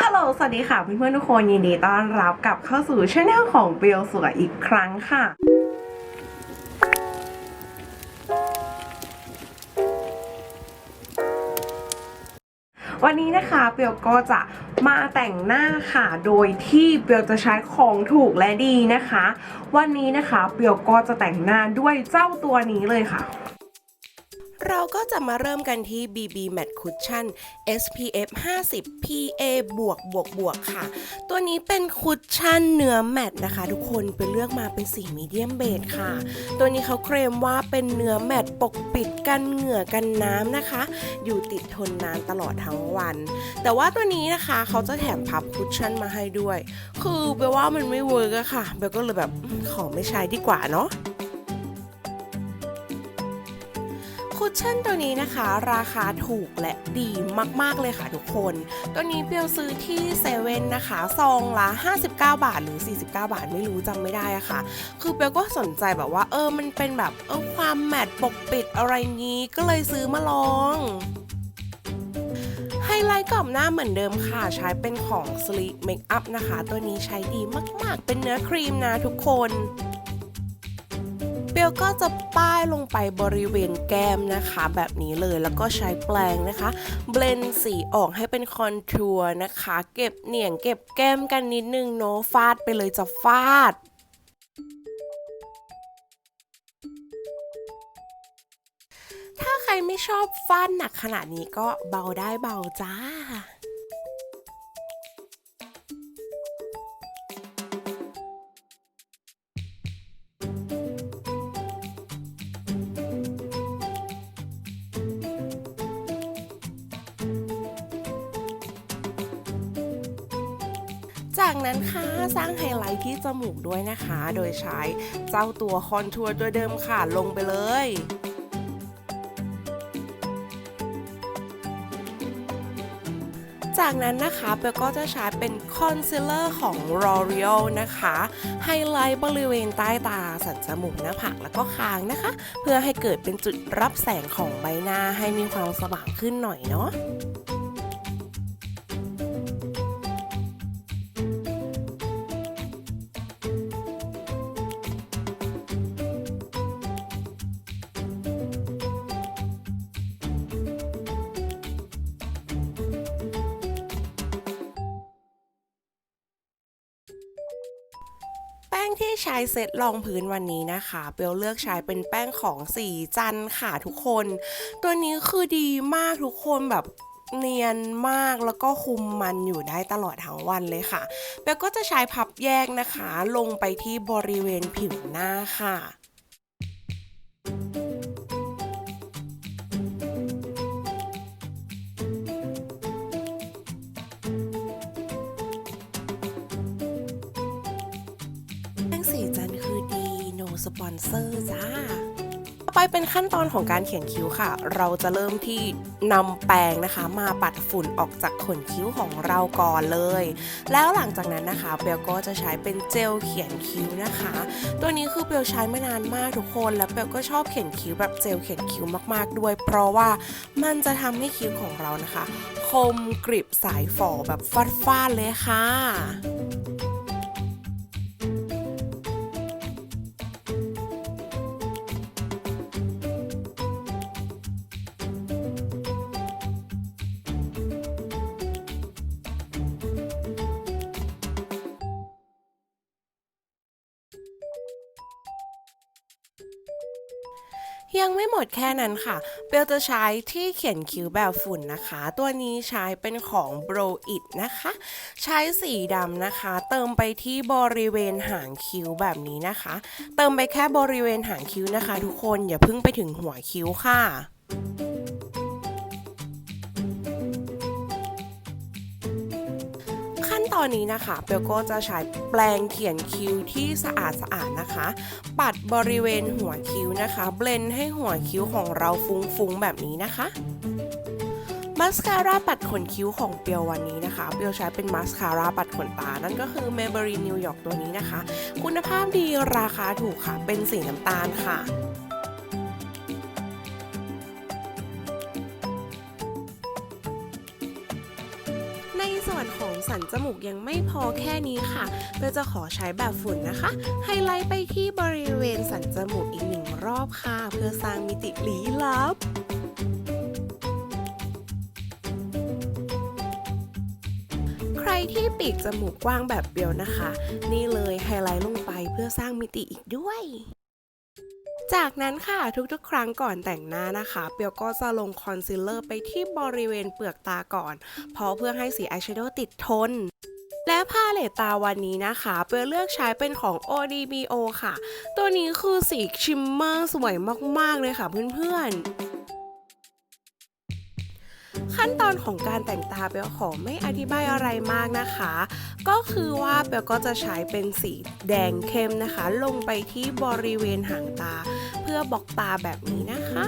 ฮัลโหล สวัสดีค่ะเพื่อนๆทุกคนยินดีต้อนรับกลับเข้าสู่ช anel ของเปียวสวยอีกครั้งค่ะวันนี้นะคะเปียวก็จะมาแต่งหน้าค่ะ โดยที่เปียวจะใช้ของถูกและดีนะคะ วันนี้นะคะเปียวก็จะแต่งหน้าด้วยเจ้าตัวนี้เลยค่ะ เราก็จะมาเริ่มกันที่ BB Matte Cushion SPF 50 PA บวกบวกบวกค่ะ ตัวนี้เป็นคุชชั่นเนื้อแมตต์นะคะ ทุกคนไปเลือกมาเป็นสีมีเดียมเบจค่ะ ตัวนี้เขาเคลมว่าเป็นเนื้อแมตต์ปกปิดกันเหงื่อกันน้ำนะคะ อยู่ติดทนนานตลอดทั้งวัน แต่ว่าตัวนี้นะคะเขาจะแถมพับคุชชั่นมาให้ด้วย คือเบลว่ามันไม่เวิร์กอะค่ะเบลก็เลยแบบขอไม่ใช้ดีกว่าเนาะ คุชชั่นตัวนี้นะคะ ราคาถูกและดีมากๆเลยค่ะทุกคน ตัวนี้เปียวซื้อที่เซเว่นนะคะซองละ 59 บาทหรือ 49 บาทไม่รู้จำไม่ได้อะค่ะ คือเปียวก็สนใจแบบว่าเออมันเป็นแบบเออความแมตต์ปกปิดอะไรงี้ก็เลยซื้อมาลองไฮไลท์กรอบหน้าเหมือนเดิมค่ะ ใช้เป็นของ Sleek Makeup นะคะ ตัวนี้ใช้ดีมากๆ เป็นเนื้อครีมนะทุกคน เบลก็จะป้ายลงไปบริเวณแก้มนะคะ แบบนี้เลยแล้วก็ใช้แปรงนะคะ เบลนสีออกให้เป็นคอนทัวร์นะคะ เก็บเหนียงเก็บแก้มกันนิดนึงเนาะฟาดไปเลยจะฟาดถ้าใครไม่ชอบฟาดหนักขนาดนี้ก็เบาได้เบาจ้า จากนั้นค่ะสร้างไฮไลท์ที่จมูกด้วยนะคะ โดยใช้เจ้าตัวคอนทัวร์ตัวเดิมค่ะลงไปเลยจากนั้นนะคะเบลก็จะใช้เป็นคอนซีลเลอร์ของ L'Oreal นะคะ ไฮไลท์บริเวณใต้ตาสันจมูกหน้าผากแล้วก็คางนะคะ เพื่อให้เกิดเป็นจุดรับแสงของใบหน้าให้มีความสว่างขึ้นหน่อยเนาะ แป้งที่ใช้เซตรองพื้นวันนี้นะคะเบลเลือกใช้เป็นแป้งของสีจันค่ะทุกคน ตัวนี้คือดีมากทุกคนแบบเนียนมากแล้วก็คุมมันอยู่ได้ตลอดทั้งวันเลยค่ะเบลก็จะใช้พับแยกนะคะ ลงไปที่บริเวณผิวหน้าค่ะ no sponsor จ้าต่อไปเป็นขั้นตอนของการเขียนคิ้วค่ะ เราจะเริ่มที่นำแปรงนะคะ มาปัดฝุ่นออกจากขนคิ้วของเราก่อนเลย แล้วหลังจากนั้นนะคะเบลก็จะใช้เป็นเจลเขียนคิ้วนะคะ ตัวนี้คือเบลใช้มานานมากทุกคน แล้วเบลก็ชอบเขียนคิ้วแบบเจลเขียนคิ้วมากๆด้วย เพราะว่ามันจะทำให้คิ้วของเรานะคะ คมกริบสายฝ่อแบบฟาดๆเลยค่ะ ยังไม่หมดแค่นั้นค่ะเบลจะใช้ที่เขียนคิ้วแบบฝุ่นนะคะ ตัวนี้ใช้เป็นของ b r o It นะคะ ใช้สีดำนะคะ เติมไปที่บริเวณหางคิ้วแบบนี้นะคะ เติมไปแค่บริเวณหางคิ้วนะคะ ทุกคนอย่าเพิ่งไปถึงหัวคิ้วค่ะ อนนี้นะคะเบลก็จะใช้แปรงเขียนคิ้วที่สะอาดสะอาดๆนะคะ ปัดบริเวณหัวคิ้วนะคะ เบลนให้หัวคิ้วของเราฟุ้งๆแบบนี้นะคะมาสคาร่าปัดขนคิ้วของเปียววันนี้นะคะเปียวใช้เป็นมาสคาร่าปัดขนตา นั่นก็คือ Maybelline New York ตัวนี้นะคะ คุณภาพดีราคาถูกค่ะ เป็นสีน้ำตาลค่ะ ในส่วนของสันจมูกยังไม่พอแค่นี้ค่ะเบลจะขอใช้แบบฝุ่นนะคะ ไฮไลท์ไปที่บริเวณสันจมูกอีกหนึ่งรอบค่ะ เพื่อสร้างมิติลี้ลับใครที่ปีกจมูกกว้างแบบเบลนะคะ นี่เลยไฮไลท์ลงไปเพื่อสร้างมิติอีกด้วย จากนั้นค่ะทุกๆ ครั้งก่อนแต่งหน้านะคะเปียวก็จะลงคอนซีลเลอร์ไปที่บริเวณเปลือกตาก่อน เพราะเพื่อให้สีอายแชโดว์ติดทน และพาเลตตาวันนี้นะคะเปียวเลือกใช้เป็นของ ODBO ค่ะ ตัวนี้คือสีชิมเมอร์สวยมากๆเลยค่ะเพื่อนๆ ขั้นตอนของการแต่งตาเปียวขอไม่อธิบายอะไรมากนะคะ ก็คือว่าเปียวก็จะใช้เป็นสีแดงเข้มนะคะ ลงไปที่บริเวณหางตา เพื่อบอกตาแบบนี้นะคะ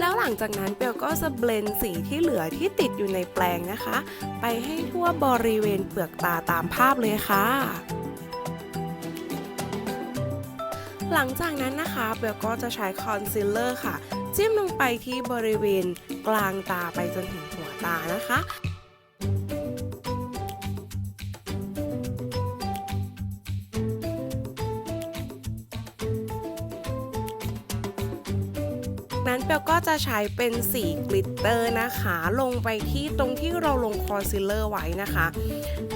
แล้วหลังจากนั้นเปียวก็จะเบลนสีที่เหลือที่ติดอยู่ในแปลงนะคะ ไปให้ทั่วบริเวณเปลือกตาตามภาพเลยค่ะ หลังจากนั้นนะคะเบลก็จะใช้คอนซีลเลอร์ค่ะ จิ้มลงไปที่บริเวณกลางตาไปจนถึงหัวตานะคะ นั้นเปลก็จะใช้เป็นสีกลิตเตอร์นะคะ ลงไปที่ตรงที่เราลงคอนซีลเลอร์ไว้นะคะ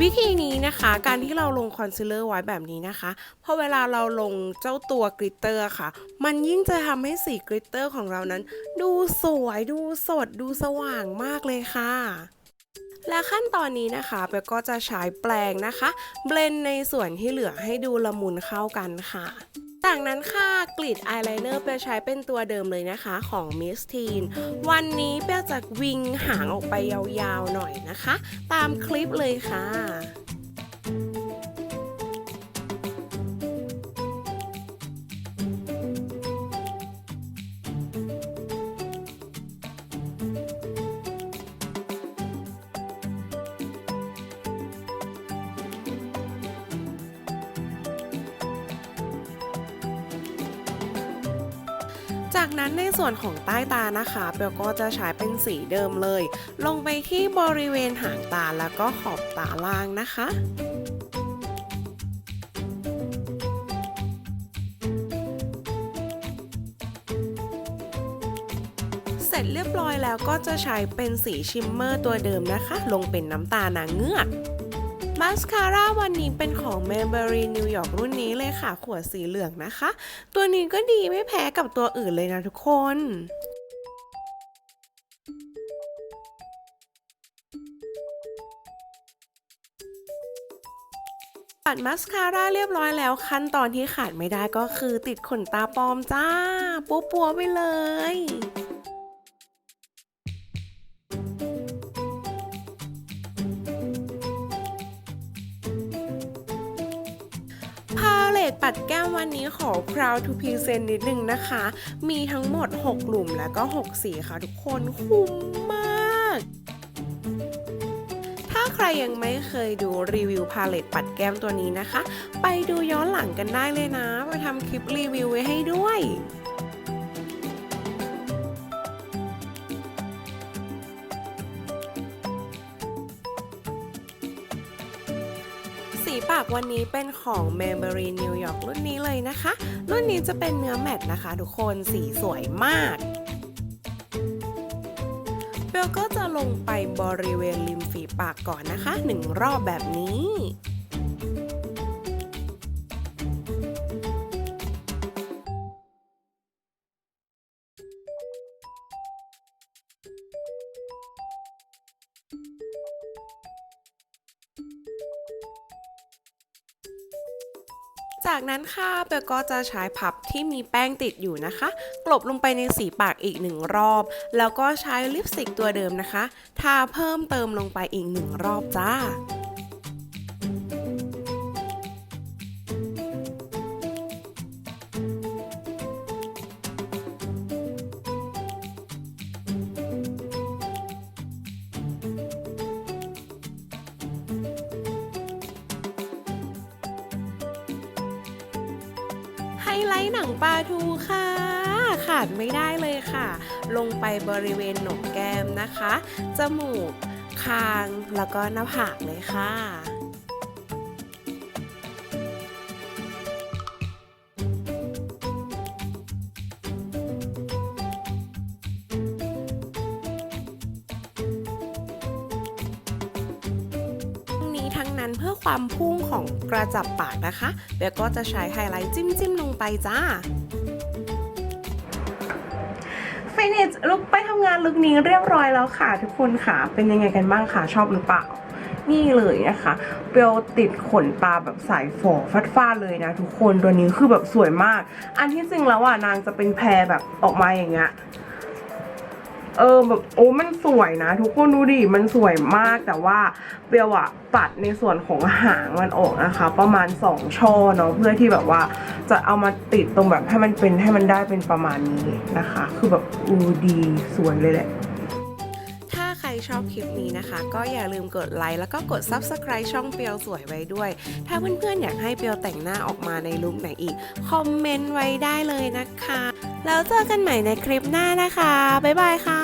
วิธีนี้นะคะการที่เราลงคอนซีลเลอร์ไว้แบบนี้นะคะพอเวลาเราลงเจ้าตัวกลิตเตอร์ค่ะ มันยิ่งจะทำให้สีกลิตเตอร์ของเรานั้น ดูสวยดูสดดูสว่างมากเลยค่ะและขั้นตอนนี้นะคะเปลก็จะใช้แปรงนะคะ เบลนในส่วนที่เหลือให้ดูละมุนเข้ากันค่ะ จากนั้นค่ะกลิดอายไลเนอร์เปลใช้เป็นตัวเดิมเลยนะคะของ Miss Teen วันนี้เปลจะวิงหางออกไปยาวๆหน่อยนะคะ ตามคลิปเลยค่ะ จากนั้นในส่วนของใต้ตานะคะเปลก็จะใช้เป็นสีเดิมเลย ลงไปที่บริเวณหางตาแล้วก็ขอบตาล่างนะคะเสร็จเรียบร้อยแล้วก็จะใช้เป็นสีชิมเมอร์ตัวเดิมนะคะ ลงเป็นน้ำตานางเงือก มาสคาร่าวันนี้เป็นของ Maybelline New York รุ่นนี้เลยค่ะ ขวดสีเหลืองนะคะ ตัวนี้ก็ดีไม่แพ้กับตัวอื่นเลยนะทุกคนปัดมาสคาร่าเรียบร้อยแล้ว ขั้นตอนที่ขาดไม่ได้ก็คือติดขนตาปลอมจ้าปัวปัวๆไปเลย ดแก้มวันนี้ขอ Proud to Present นิดนึงนะคะ มีทั้งหมด6กลุ่มแล้วก็ 6 สีค่ะทุกคนคุ้มมาก ถ้าใครยังไม่เคยดูรีวิวพาเลตปัดแก้มตัวนี้นะคะ ไปดูย้อนหลังกันได้เลยนะ ไปทำคลิปรีวิวไว้ให้ด้วย สีปากวันนี้เป็นของ m a y b e r i n New York รุ่นนี้เลยนะคะ รุ่นนี้จะเป็นเนื้อแมทนะคะทุกคนสีสวยมากเบลก็จะลงไปบริเวณริมฝีปากก่อนนะคะหนึ่งรอบแบบนี้ จากนั้นค่ะเบลก็จะใช้พับที่มีแป้งติดอยู่นะคะ กลบลงไปในสีปากอีกหนึ่งรอบ แล้วก็ใช้ลิปสติกตัวเดิมนะคะ ทาเพิ่มเติมลงไปอีกหนึ่งรอบจ้า ฮไลท์หนังปลาทูค่ะ ขาดไม่ได้เลยค่ะ ลงไปบริเวณหนกแก้มนะคะ จมูก คาง แล้วก็หน้าผากเลยค่ะ นั้นเพื่อความพุ่งของกระจับปากนะคะเบลก็จะใช้ไฮไลท์จิ้มจิ้มๆลงไปจ้าฟินิชลุกไปทำงานลุกนี้เรียบร้อยแล้วค่ะ ทุกคนค่ะ เป็นยังไงกันบ้างคะชอบหรือเปล่า นี่เลยนะคะเปลติดขนตาแบบสายฝอฟัดฟ้าดเลยนะ ทุกคนตัวนี้คือแบบสวยมาก อันที่จริงแล้วอะนางจะเป็นแพรแบบออกมาอย่างเงี้ย เออแบบโอ้มันสวยนะ ทุกคนดูดิมันสวยมากแต่ว่าเบลอะตัดในส่วนของหางมันออกนะคะ ประมาณสองช่อเนาะเพื่อที่แบบว่าจะเอามาติดตรงแบบให้มันเป็นให้มันได้เป็นประมาณนี้นะคะ คือแบบอูดีสวยเลยแหละถ้าใครชอบคลิปนี้นะคะ ก็อย่าลืมกดไลค์แล้วก็กด Subscribe ช่องเปียวสวยไว้ด้วย ถ้าเพื่อนๆอยากให้เปียวแต่งหน้าออกมาในลุคไหนอีก คอมเมนต์ไว้ได้เลยนะคะ แล้วเจอกันใหม่ในคลิปหน้านะคะ บ๊ายบายค่ะ